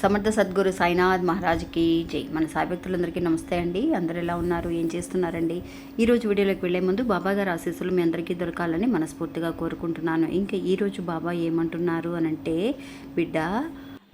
సమర్థ సద్గురు సాయినాథ్ మహారాజ్కి జై. మన సాయభక్తులందరికీ నమస్తే అండి. అందరు ఎలా ఉన్నారు? ఏం చేస్తున్నారండి? ఈరోజు వీడియోలోకి వెళ్ళే ముందు బాబా గారి ఆశీస్సులు మీ అందరికీ దొరకాలని మనస్ఫూర్తిగా కోరుకుంటున్నాను. ఇంకా ఈరోజు బాబా ఏమంటున్నారు అని అంటే బిడ్డ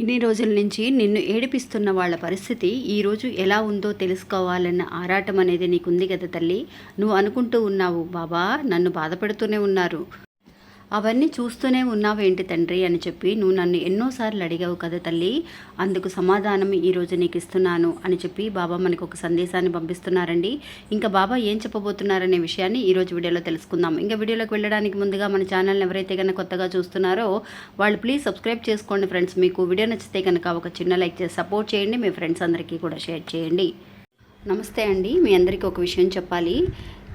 ఇన్ని రోజుల నుంచి నిన్ను ఏడిపిస్తున్న వాళ్ళ పరిస్థితి ఈరోజు ఎలా ఉందో తెలుసుకోవాలన్న ఆరాటం అనేది నీకుంది కదా తల్లి. నువ్వు అనుకుంటూ ఉన్నావు బాబా నన్ను బాధపడుతూనే ఉన్నారు. అవన్నీ చూస్తూనే ఉన్నావేంటి తండ్రి అని చెప్పి నువ్వు నన్ను ఎన్నోసార్లు అడిగావు కదా తల్లి. అందుకు సమాధానం ఈరోజు నీకు ఇస్తున్నాను అని చెప్పి బాబా మనకు ఒక సందేశాన్ని పంపిస్తున్నారండి. ఇంకా బాబా ఏం చెప్పబోతున్నారనే విషయాన్ని ఈరోజు వీడియోలో తెలుసుకుందాం. ఇంకా వీడియోలోకి వెళ్ళడానికి ముందుగా మన ఛానల్ని ఎవరైతే కనుక కొత్తగా చూస్తున్నారో వాళ్ళు ప్లీజ్ సబ్స్క్రైబ్ చేసుకోండి ఫ్రెండ్స్. మీకు వీడియో నచ్చితే కనుక ఒక చిన్న లైక్ చేసి సపోర్ట్ చేయండి. మీ ఫ్రెండ్స్ అందరికీ కూడా షేర్ చేయండి. నమస్తే అండి. మీ అందరికీ ఒక విషయం చెప్పాలి.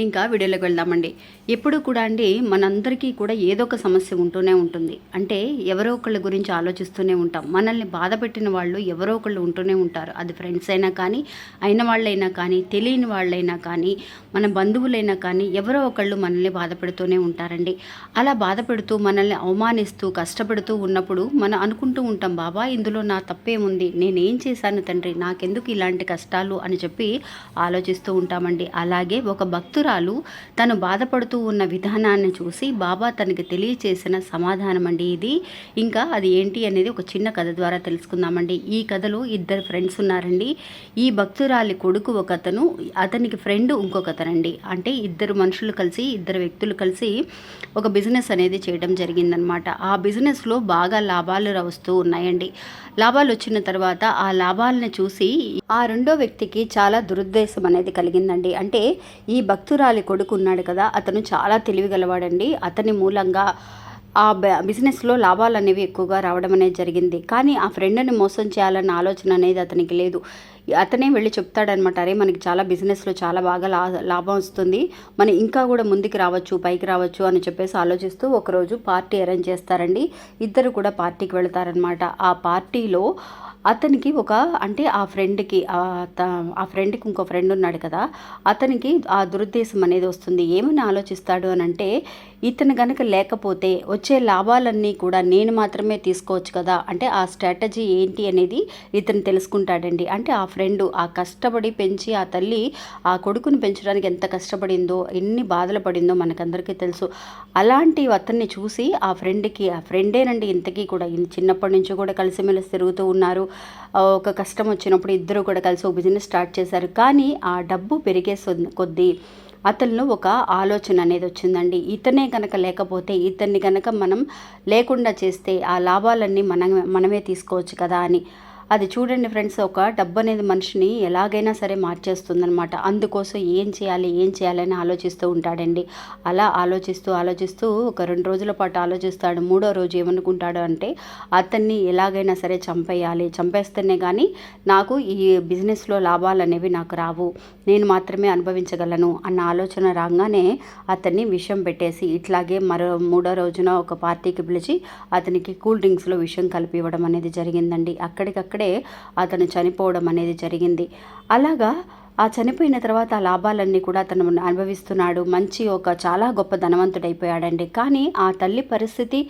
ఇంకా వీడియోలోకి వెళ్దామండి. ఎప్పుడు కూడా అండి మనందరికీ కూడా ఏదో ఒక సమస్య ఉంటూనే ఉంటుంది. అంటే ఎవరో ఒకళ్ళ గురించి ఆలోచిస్తూనే ఉంటాం. మనల్ని బాధ పెట్టిన వాళ్ళు ఎవరో ఒకళ్ళు ఉంటూనే ఉంటారు. అది ఫ్రెండ్స్ అయినా కానీ అయిన వాళ్ళైనా కానీ తెలియని వాళ్ళైనా కానీ మన బంధువులైనా కానీ ఎవరో ఒకళ్ళు మనల్ని బాధ పెడుతూనే ఉంటారండి. అలా బాధ పెడుతూ మనల్ని అవమానిస్తూ కష్టపెడుతూ ఉన్నప్పుడు మనం అనుకుంటూ ఉంటాం బాబా ఇందులో నా తప్పేముంది? నేనేం చేశాను తండ్రి? నాకెందుకు ఇలాంటి కష్టాలు? అని చెప్పి ఆలోచిస్తూ ఉంటామండి. అలాగే ఒక భక్తురాలు తను బాధపడుతూ ఉన్న విధానాన్ని చూసి బాబా తనకి తెలియచేసిన సమాధానం అండి ఇది. ఇంకా అది ఏంటి అనేది ఒక చిన్న కథ ద్వారా తెలుసుకుందామండి. ఈ కథలో ఇద్దరు ఫ్రెండ్స్ ఉన్నారండి. ఈ భక్తురాలి కొడుకు ఒక అతను అతనికి ఫ్రెండ్ ఇంకొక అతనండి. అంటే ఇద్దరు మనుషులు కలిసి ఇద్దరు వ్యక్తులు కలిసి ఒక బిజినెస్ అనేది చేయడం జరిగిందనమాట. ఆ బిజినెస్లో బాగా లాభాలు వస్తూ ఉన్నాయండి. లాభాలు వచ్చిన తర్వాత ఆ లాభాలను చూసి ఆ రెండో వ్యక్తికి చాలా దురుద్దేశం అనేది కలిగిందండి. అంటే ఈ భక్తురాలి కొడుకు ఉన్నాడు కదా అతను చాలా తెలివిగలవాడండి. అతని మూలంగా ఆ బిజినెస్లో లాభాలు అనేవి ఎక్కువగా రావడం అనేది జరిగింది. కానీ ఆ ఫ్రెండ్ని మోసం చేయాలన్న ఆలోచన అనేది అతనికి లేదు. అతనే వెళ్ళి చెప్తాడనమాట అరే మనకి చాలా బిజినెస్లో చాలా బాగా లా లాభం వస్తుంది. మనం ఇంకా కూడా ముందుకు రావచ్చు పైకి రావచ్చు అని చెప్పేసి ఆలోచిస్తూ ఒకరోజు పార్టీ అరేంజ్ చేస్తారండి. ఇద్దరు కూడా పార్టీకి వెళతారనమాట. ఆ పార్టీలో అతనికి ఒక అంటే ఆ ఫ్రెండ్కి ఆ త- ఆ ఫ్రెండ్కి ఇంకో ఫ్రెండ్ ఉన్నాడు కదా అతనికి ఆ దురుద్దేశం అనేది వస్తుంది. ఏమని ఆలోచిస్తాడు అని అంటే ఇతను కనుక లేకపోతే వచ్చే లాభాలన్నీ కూడా నేను మాత్రమే తీసుకోవచ్చు కదా అంటే ఆ స్ట్రాటజీ ఏంటి అనేది ఇతను తెలుసుకుంటాడండి. అంటే ఆ ఫ్రెండ్ ఆ కష్టపడి పెంచి ఆ తల్లి ఆ కొడుకుని పెంచడానికి ఎంత కష్టపడిందో ఎన్ని బాధలు పడిందో మనకందరికీ తెలుసు. అలాంటి అతన్ని చూసి ఆ ఫ్రెండ్కి ఆ ఫ్రెండేనండి ఇంతకీ కూడా చిన్నప్పటి నుంచి కూడా కలిసిమెలిసి తిరుగుతూ ఉన్నారు. ఒక కష్టం వచ్చినప్పుడు ఇద్దరు కూడా కలిసి ఒక బిజినెస్ స్టార్ట్ చేశారు. కానీ ఆ డబ్బు పెరిగే కొద్దీ అతనిలో ఒక ఆలోచన అనేది వచ్చిందండి. ఇతనే కనుక లేకపోతే ఇతన్ని కనుక మనం లేకుండా చేస్తే ఆ లాభాలన్నీ మనం మనమే తీసుకోవచ్చు కదా అని. అది చూడండి ఫ్రెండ్స్ ఒక డబ్బు అనేది మనిషిని ఎలాగైనా సరే మార్చేస్తుందనమాట అందుకోసం ఏం చేయాలి ఏం చేయాలని ఆలోచిస్తూ ఉంటాడండి. అలా ఆలోచిస్తూ ఆలోచిస్తూ ఒక రెండు రోజుల పాటు ఆలోచిస్తాడు. మూడో రోజు ఏమనుకుంటాడు అంటే అతన్ని ఎలాగైనా సరే చంపేయాలి. చంపేస్తేనే కానీ నాకు ఈ బిజినెస్లో లాభాలు అనేవి నాకు రావు. నేను మాత్రమే అనుభవించగలను అన్న ఆలోచన రాగానే అతన్ని విషం పెట్టేసి ఇట్లాగే మరో మూడో రోజున ఒక పార్టీకి పిలిచి అతనికి కూల్ డ్రింక్స్లో విషయం కలిపి ఇవ్వడం అనేది జరిగిందండి. అక్కడికక్కడ అతను చనిపోవడం అనేది జరిగింది. అలాగా ఆ చనిపోయిన తర్వాత ఆ లాభాలన్నీ కూడా అతను అనుభవిస్తున్నాడు. మంచి ఒక చాలా గొప్ప ధనవంతుడైపోయాడండి. కానీ ఆ తల్లి పరిస్థితి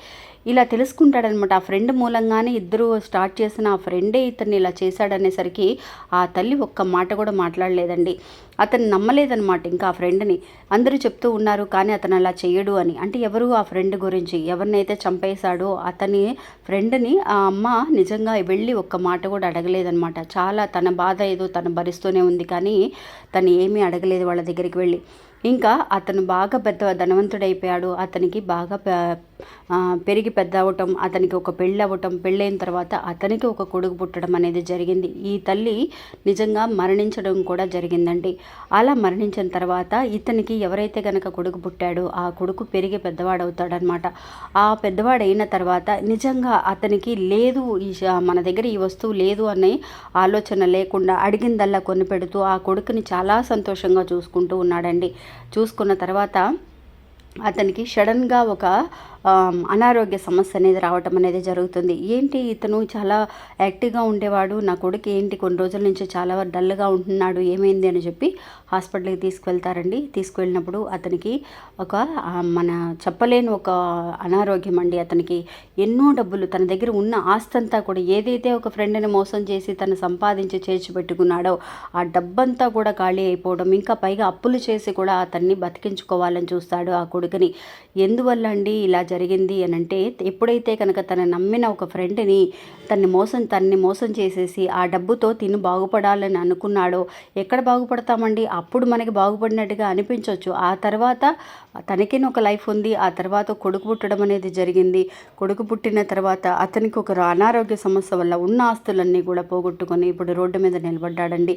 ఇలా తెలుసుకుంటాడనమాట. ఆ ఫ్రెండ్ మూలంగానే ఇద్దరు స్టార్ట్ చేసిన ఆ ఫ్రెండే ఇతన్ని ఇలా చేశాడనేసరికి ఆ తల్లి ఒక్క మాట కూడా మాట్లాడలేదండి. అతను నమ్మలేదనమాట ఇంకా ఆ ఫ్రెండ్ని. అందరూ చెప్తూ ఉన్నారు కానీ అతను అలా చేయడు అని. అంటే ఎవరు ఆ ఫ్రెండ్ గురించి? ఎవరినైతే చంపేశాడో అతని ఫ్రెండ్ని ఆ అమ్మ నిజంగా వెళ్ళి ఒక్క మాట కూడా అడగలేదనమాట. చాలా తన బాధ ఏదో తను భరిస్తూనే ఉంది కానీ తను ఏమీ అడగలేదు వాళ్ళ దగ్గరికి వెళ్ళి. ఇంకా అతను బాగా పెద్ద ధనవంతుడైపోయాడు. అతనికి బాగా పెరిగి పెద్ద అవ్వటం అతనికి ఒక పెళ్ళి అవ్వటం పెళ్ళైన తర్వాత అతనికి ఒక కొడుకు పుట్టడం అనేది జరిగింది. ఈ తల్లి నిజంగా మరణించడం కూడా జరిగిందండి. అలా మరణించిన తర్వాత ఇతనికి ఎవరైతే కనుక కొడుకు పుట్టాడో ఆ కొడుకు పెరిగి పెద్దవాడవుతాడనమాట ఆ పెద్దవాడైన తర్వాత నిజంగా అతనికి లేదు ఈ మన దగ్గర ఈ వస్తువు లేదు అనే ఆలోచన లేకుండా అడిగిందల్లా కొని పెడుతూ ఆ కొడుకుని చాలా సంతోషంగా చూసుకుంటూ ఉన్నాడండి. చూసుకున్న తర్వాత అతనికి సడన్గా ఒక అనారోగ్య సమస్య అనేది రావటం అనేది జరుగుతుంది. ఏంటి ఇతను చాలా యాక్టివ్గా ఉండేవాడు నా కొడుకు ఏంటి కొన్ని రోజుల నుంచి చాలా డల్గా ఉంటున్నాడు ఏమైంది అని చెప్పి హాస్పిటల్కి తీసుకువెళ్తారండి తీసుకువెళ్ళినప్పుడు అతనికి ఒక మన చెప్పలేని ఒక అనారోగ్యం అండి. అతనికి ఎన్నో డబ్బులు తన దగ్గర ఉన్న ఆస్తంతా కూడా ఏదైతే ఒక ఫ్రెండ్ని మోసం చేసి తను సంపాదించి చేర్చి పెట్టుకున్నాడో ఆ డబ్బంతా కూడా ఖాళీ అయిపోవడం ఇంకా పైగా అప్పులు చేసి కూడా అతన్ని బతికించుకోవాలని చూస్తాడు ఆ కొడుకుని. ఎందువల్ల అండి ఇలా జరిగింది అని అంటే ఎప్పుడైతే కనుక తను నమ్మిన ఒక ఫ్రెండ్ని తన్ని మోసం తన్ని మోసం చేసేసి ఆ డబ్బుతో తిను బాగుపడాలని అనుకున్నాడో ఎక్కడ బాగుపడతామండి? అప్పుడు మనకి బాగుపడినట్టుగా అనిపించవచ్చు ఆ తర్వాత తనకిన ఒక లైఫ్ ఉంది. ఆ తర్వాత కొడుకు పుట్టడం అనేది జరిగింది. కొడుకు పుట్టిన తర్వాత అతనికి ఒక అనారోగ్య సమస్య వల్ల ఉన్న ఆస్తులన్నీ కూడా పోగొట్టుకొని ఇప్పుడు రోడ్డు మీద నిలబడ్డాడండి.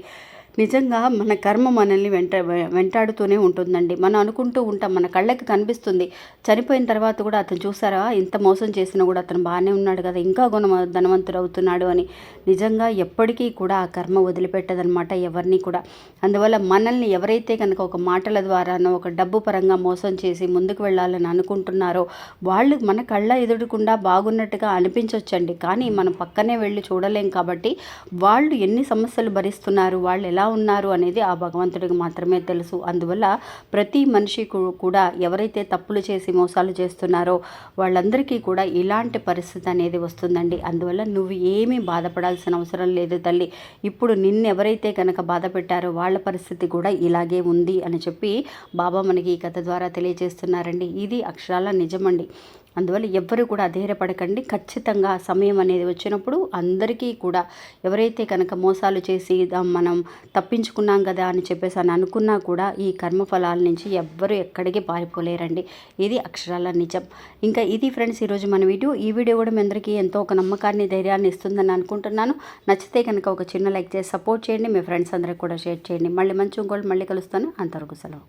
నిజంగా మన కర్మ మనల్ని వెంట వెంటాడుతూనే ఉంటుందండి. మనం అనుకుంటూ ఉంటాం మన కళ్ళకి కనిపిస్తుంది. చనిపోయిన తర్వాత కూడా అతను చూసారా? ఇంత మోసం చేసినా కూడా అతను బాగానే ఉన్నాడు కదా ఇంకా గుణ ధనవంతుడు అవుతున్నాడు అని. నిజంగా ఎప్పటికీ కూడా ఆ కర్మ వదిలిపెట్టదనమాట ఎవరిని కూడా. అందువల్ల మనల్ని ఎవరైతే కనుక ఒక మాటల ద్వారానో ఒక డబ్బు పరంగా మోసం చేసి ముందుకు వెళ్ళాలని అనుకుంటున్నారో వాళ్ళు మన కళ్ళ ఎదురుకుండా బాగున్నట్టుగా అనిపించవచ్చండి కానీ మనం పక్కనే వెళ్ళి చూడలేం కాబట్టి వాళ్ళు ఎన్ని సమస్యలు భరిస్తున్నారు వాళ్ళు ఎలా ఎలా ఉన్నారు అనేది ఆ భగవంతుడికి మాత్రమే తెలుసు. అందువల్ల ప్రతి మనిషి కూడా ఎవరైతే తప్పులు చేసి మోసాలు చేస్తున్నారో వాళ్ళందరికీ కూడా ఇలాంటి పరిస్థితి అనేది వస్తుందండి. అందువల్ల నువ్వు ఏమీ బాధపడాల్సిన అవసరం లేదు తల్లి. ఇప్పుడు నిన్నెవరైతే కనుక బాధ పెట్టారో వాళ్ళ పరిస్థితి కూడా ఇలాగే ఉంది అని చెప్పి బాబా మనకి ఈ కథ ద్వారా తెలియజేస్తున్నారండి. ఇది అక్షరాల నిజమండి. అందువల్ల ఎవ్వరు కూడా అధైర్యపడకండి. ఖచ్చితంగా సమయం అనేది వచ్చినప్పుడు అందరికీ కూడా ఎవరైతే కనుక మోసాలు చేసి మనం తప్పించుకున్నాం కదా అని చెప్పేసి అని అనుకున్నా కూడా ఈ కర్మఫలాల నుంచి ఎవ్వరు ఎక్కడికి పారిపోలేరండి. ఇది అక్షరాల నిజం. ఇంకా ఇది ఫ్రెండ్స్ ఈరోజు మన వీడియో. ఈ వీడియో కూడా మీ అందరికీ ఎంతో ఒక నమ్మకాన్ని ధైర్యాన్ని ఇస్తుందని అనుకుంటున్నాను. నచ్చితే కనుక ఒక చిన్న లైక్ చేసి సపోర్ట్ చేయండి. మీ ఫ్రెండ్స్ అందరికి కూడా షేర్ చేయండి. మళ్ళీ మంచి ఇంకోటి మళ్ళీ కలుస్తాను. అంతవరకు సెలవు.